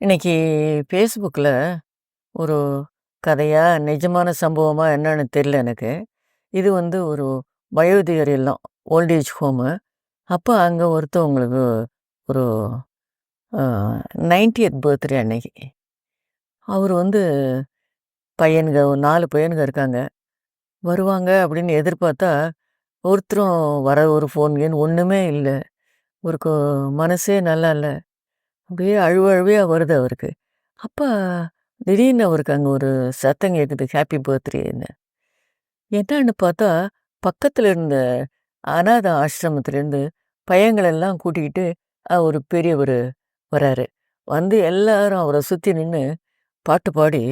இன்னைக்கு ஃபேஸ்புக்கில் ஒரு கதையாக நிஜமான சம்பவமாக என்னன்னு தெரியல எனக்கு. இது வந்து ஒரு வயோதிகர் இல்லம். Old age home. அப்போ அங்கே ஒருத்தவங்களுக்கு ஒரு நைன்டியத் பர்த்டே அன்னைக்கு. அவர் வந்து பையனுங்க ஒரு நாலு பையனுங்க இருக்காங்க. வருவாங்க அப்படின்னு எதிர்பார்த்தா, ஒருத்தரும் வர ஒரு ஃபோன் கேன் ஒன்றுமே இல்லை ஒரு மனசே நல்லா இல்லை அப்படியே அழுவழுவியா வருது அவருக்கு. அப்பா திடீர்னு அவருக்கு அங்க ஒரு சத்தம் கேட்குது, ஹாப்பி பர்த்டேன்னு. என்னன்னு பார்த்தா, பக்கத்துல இருந்த அநாத ஆசிரமத்திலேருந்து பையங்களெல்லாம் கூட்டிக்கிட்டு அ ஒரு பெரியவரு வராரு. வந்து எல்லாரும் அவரை சுத்தி நின்னு பாட்டு பாடி,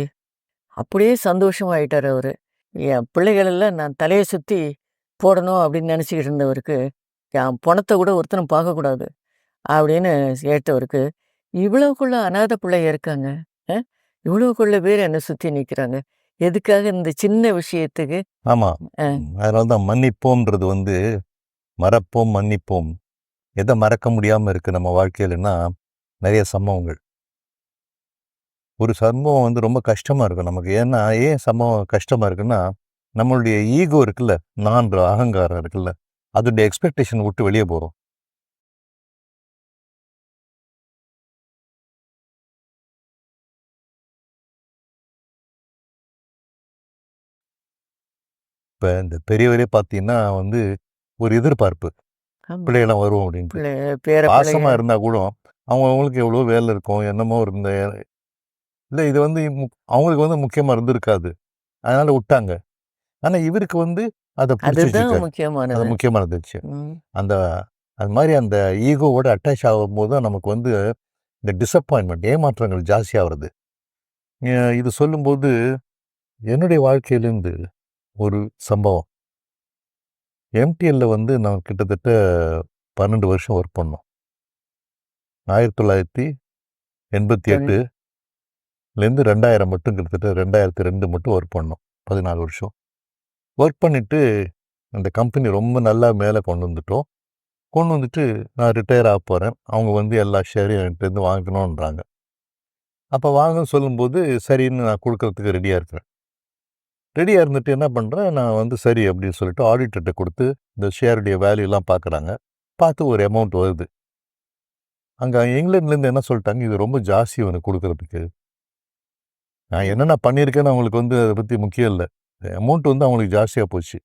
அப்படியே சந்தோஷமாயிட்டாரு அவரு. என் பிள்ளைகளெல்லாம் நான் தலைய சுத்தி போடணும் அப்படின்னு நினச்சிக்கிட்டு இருந்தவருக்கு, என் பணத்தை கூட ஒருத்தனும் பார்க்கக்கூடாது. அப்படின்னு கேட்டவருக்கு, இவ்வளவுக்குள்ள அநாத பிள்ளைக இருக்காங்க. இவ்வளவுக்குள்ள பேர் என்ன சுத்தி நிக்கிறாங்க. எதுக்காக இந்த சின்ன விஷயத்துக்கு ஆமா. அ. ம். அதனால தான் மன்னிப்போம்ன்றது வந்து, மறப்போம், மன்னிப்போம். எத மறக்க முடியாம இருக்கு நம்ம வாழ்க்கையிலன்னா, நெறைய சம்பவங்கள். ஒரு சம்பவம் வந்து ரொம்ப கஷ்டமா இருக்கும் நமக்கு. ஏன்னா, ஏன் சம்பவம் கஷ்டமா இருக்குன்னா, நம்மளுடைய ஈகோ இருக்குல்ல, நான்ற அகங்காரம் இருக்குல்ல, அதோடைய எக்ஸ்பெக்டேஷன் விட்டு வெளிய போறோம். இப்ப இந்த பெரியவரே பார்த்தீங்கன்னா வந்து, ஒரு எதிர்பார்ப்பு. ஆமா. பிள்ளைகள்லாம் வரும் அப்படின்ட்டு. பிள்ளை பேர பாசமா பிள்ளைக. இருந்தா கூட, அவங்க அவங்களுக்கு எவ்வளோ வேலை இருக்கும். என்னமோ இருந்த இல்ல இது வந்து அவங்களுக்கு வந்து முக்கியமா இருந்திருக்காது. அதனால உட்டாங்க. ஆனா இவருக்கு வந்து அத முக்கியமானது. ம். அந்த அது மாரி அந்த ஈகோவோட அட்டாச் ஆகும்போது தான் நமக்கு வந்து இந்த டிசப்பாயின்ட்மென்ட் ஏமாற்றங்கள் ஜாஸ்தியா வருது. அ இது சொல்லும்போது, என்னுடைய வாழ்க்கையிலேருந்து ஒரு சம்பவம். எம்டிஎல்ல வந்து நான் கிட்டத்தட்ட 12 வருஷம் ஒர்க் பண்ணோம். 1988 லேருந்து 2000 மட்டும் கிட்டத்தட்ட 2002 மட்டும் ஒர்க் பண்ணோம். 14 வருஷம். ஒர்க் பண்ணிட்டு, அந்த கம்பெனி ரொம்ப நல்லா மேல கொண்டு வந்துட்டோம். கொண்டு வந்துட்டு நான் ரிட்டயர் ஆகப் போறேன். அவங்க வந்து எல்லா ஷேரையும் என்கிட்டேருந்து வாங்கணுன்றாங்க. அப்ப வாங்கன்னு சொல்லும்போது, சரின்னு நான் குடுக்கறதுக்கு ரெடியா இருக்கிறேன். ரெடியா இருந்துட்டு என்ன பண்றேன், நான் வந்து சரி அப்படின்னு சொல்லிட்டு ஆடிட்டர்ட்ட குடுத்து, இந்த ஷேருடைய வேல்யூலாம் பார்க்குறாங்க. பார்த்து ஒரு அமௌண்ட் வருது. அங்க இங்கிலாந்துலேருந்து என்ன சொல்ட்டாங்க, இது ரொம்ப ஜாஸ்தி உனக்கு குடுக்கறதுக்கு. நான் என்னென்ன பண்ணியிருக்கேன்னு அவங்களுக்கு வந்து அத பத்தி முக்கியம் இல்ல. அமௌண்ட் வந்து அவங்களுக்கு ஜாஸ்தியா போச்சு.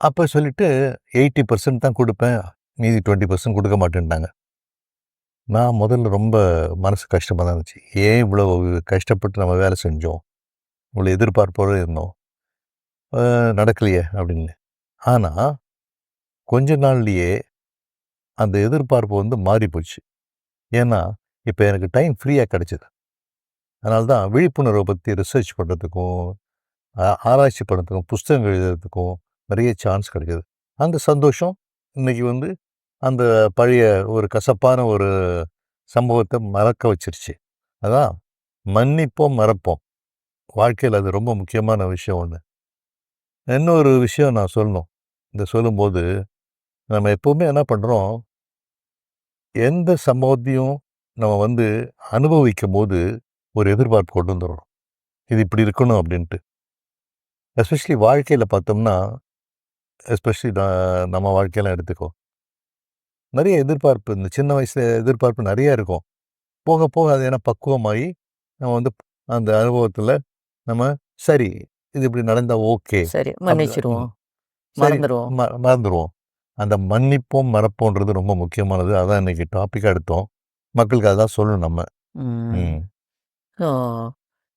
அப்ப சொல்லிட்டு 80% தான் குடுப்பேன். மீதி 20% குடுக்க மாட்டேன்ட்டாங்க. நான் முதல்ல ரொம்ப மனசு கஷ்டமா தான் இருந்துச்சு. ஏன் இவ்வளவு கஷ்டப்பட்டு நம்ம வேலை செஞ்சோம். இவ்வளோ எதிர்பார்ப்போடு இருந்தோம். நடக்கலையே அப்படின்னு. ஆனா, கொஞ்ச நாள்லயே அந்த எதிர்பார்ப்பு வந்து மாறி போச்சு. ஏன்னா, இப்ப எனக்கு டைம் ஃப்ரீயா கிடைச்சது. அதனால தான் விழிப்புணர்வை பத்தி ரிசர்ச் பண்றதுக்கும், ஆராய்ச்சி பண்ணுறதுக்கும் புஸ்தகங்கள் எழுதுறதுக்கும் நிறைய சான்ஸ் கிடைக்கிது அந்த சந்தோஷம் இன்னைக்கு வந்து அந்த பழைய ஒரு கசப்பான ஒரு சம்பவத்தை மறக்க வச்சிருச்சு அதான் மன்னிப்போம், மறப்போம். வாழ்க்கையில் அது ரொம்ப முக்கியமான விஷயம் ஒன்று இன்னொரு விஷயம் நான் சொல்லணும். இந்த சொல்லும்போது, நம்ம எப்போவுமே என்ன பண்ணுறோம் எந்த சம்பவத்தையும் நம்ம வந்து அனுபவிக்கும் போது ஒரு எதிர்பார்ப்பு கொண்டு வந்துடுறோம் இது இப்படி இருக்கணும் அப்படின்ட்டு. எஸ்பெஷலி வாழ்க்கையில பார்த்தோம்னா, எஸ்பெஷலி நம்ம வாழ்க்கையெல்லாம் எடுத்துக்கோ. நிறைய எதிர்பார்ப்பு இந்த சின்ன வயசுல எதிர்பார்ப்பு நிறையா இருக்கும். போக போக அது ஏன்னா பக்குவமாகி நம்ம வந்து அந்த அனுபவத்தில் நம்ம சரி, இது இப்படி நடந்தா ஓகே. சரி. மன்னிச்சிருவோம். ம். சரி மறந்துருவோம். ம மறந்துருவோம். அந்த மன்னிப்போம், மறப்போம்ன்றது ரொம்ப முக்கியமானது. அதான் இன்னைக்கு டாபிக்கா எடுத்தோம். மக்களுக்கு அதான் சொல்லணும் நம்ம.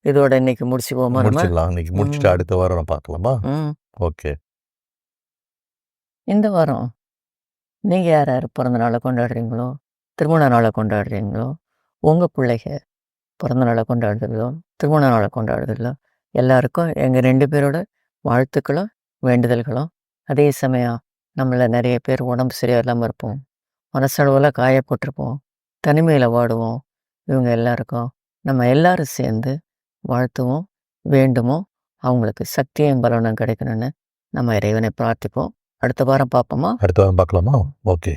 இதோட இன்னைக்கு முடிச்சுக்குவோமா? முடிச்சிடலாம். இன்னைக்கு முடிச்சுட்டு. அடுத்த வாரம் பார்க்கலாமா? ம். ஓகே. இந்த வாரம் நீங்க யார் யார் பிறந்த நாள கொண்டாடுறீங்களோ, திருமண நாள கொண்டாடுறீங்களோ, உங்க பிள்ளைக பிறந்த நாளை கொண்டாடுறதோ, திருமண நாளை கொண்டாடுறதிலோ, எல்லாருக்கும் எங்கள் ரெண்டு பேரோட வாழ்த்துக்களும், வேண்டுதல்களும். அதே சமயம் நம்மளை நிறைய பேர் உடம்பு சரியாக இல்லாமல் இருப்போம். மனசளவில் காயப்பட்டிருப்போம் தனிமையில் வாடுவோம். இவங்க எல்லாருக்கும் நம்ம எல்லாரும் சேர்ந்து வாழ்த்துவோம், வேண்டுமோ அவங்களுக்கு சக்தியும் பலனும் கிடைக்கணும்னு நம்ம இறைவனை பிரார்த்திப்போம். அடுத்த வாரம் பார்ப்போமா? அடுத்த வாரம் பார்க்கலாமா? ஓகே.